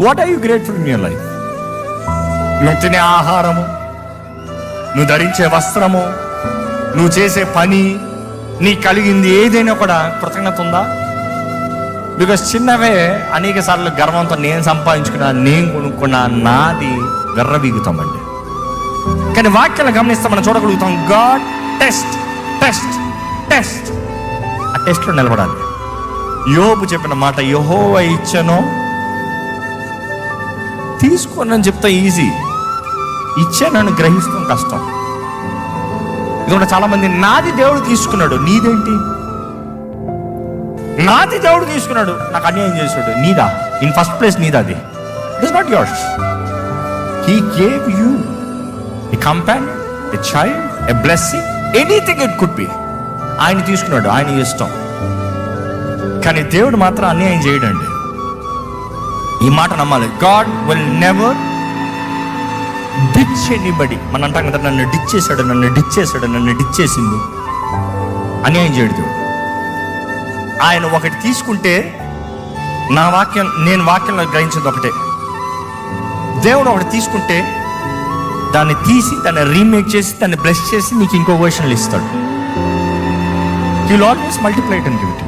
What are you grateful in your life నువ్వు తినే ఆహారము నువ్వు ధరించే వస్త్రము నువ్వు చేసే పని నీ కలిగింది ఏదైనా కూడా కృతజ్ఞత ఉందా? బికాస్ చిన్నవే అనేక సార్లు గర్వంతో నేను సంపాదించుకున్నా నేను కొనుక్కున్నా నాది గర్రవీగుతామండి కానీ వాక్యాలను గమనిస్తే మనం చూడగలుగుతాం గాడ్ టెస్ట్ టెస్ట్ టెస్ట్ ఆ టెస్ట్లో నిలబడాలి. యోబు చెప్పిన మాట యహోవ ఇచ్చను తీసుకోనని చెప్తా ఈజీ. ఇచ్చానని గ్రహిస్తాం కష్టం. ఇదిగోండి చాలామంది నాది దేవుడు తీసుకున్నాడు. నీదేంటి? నాది దేవుడు తీసుకున్నాడు. నాకు అన్యాయం చేశాడు. నీదా? ఇన్ ఫస్ట్ ప్లేస్ నీదా అది? It is not yours he gave you a companion a child a blessing anything it could be ఆయన తీసుకున్నాడు. ఆయన ఇష్టం. కానీ దేవుడు మాత్రం అన్యాయం చేయడండి. ఈ మాట నమ్మాలి. God will never ditch anybody మన అంటాం కదా నన్ను డిచ్ చేశాడు నన్ను డిచ్ చేశాడు నన్ను డిచ్ చేసింది అన్యాయం చేయడు ఆయన ఒకటి తీసుకుంటే నా వాక్యం నేను వాక్యంలో గ్రహించింది ఒకటే. దేవుడు ఒకటి తీసుకుంటే దాన్ని తీసి దాన్ని రీమేక్ చేసి దాన్ని బ్లెస్ చేసి నీకు ఇంకో వర్షన్లు ఇస్తాడు. You always multiply it and give it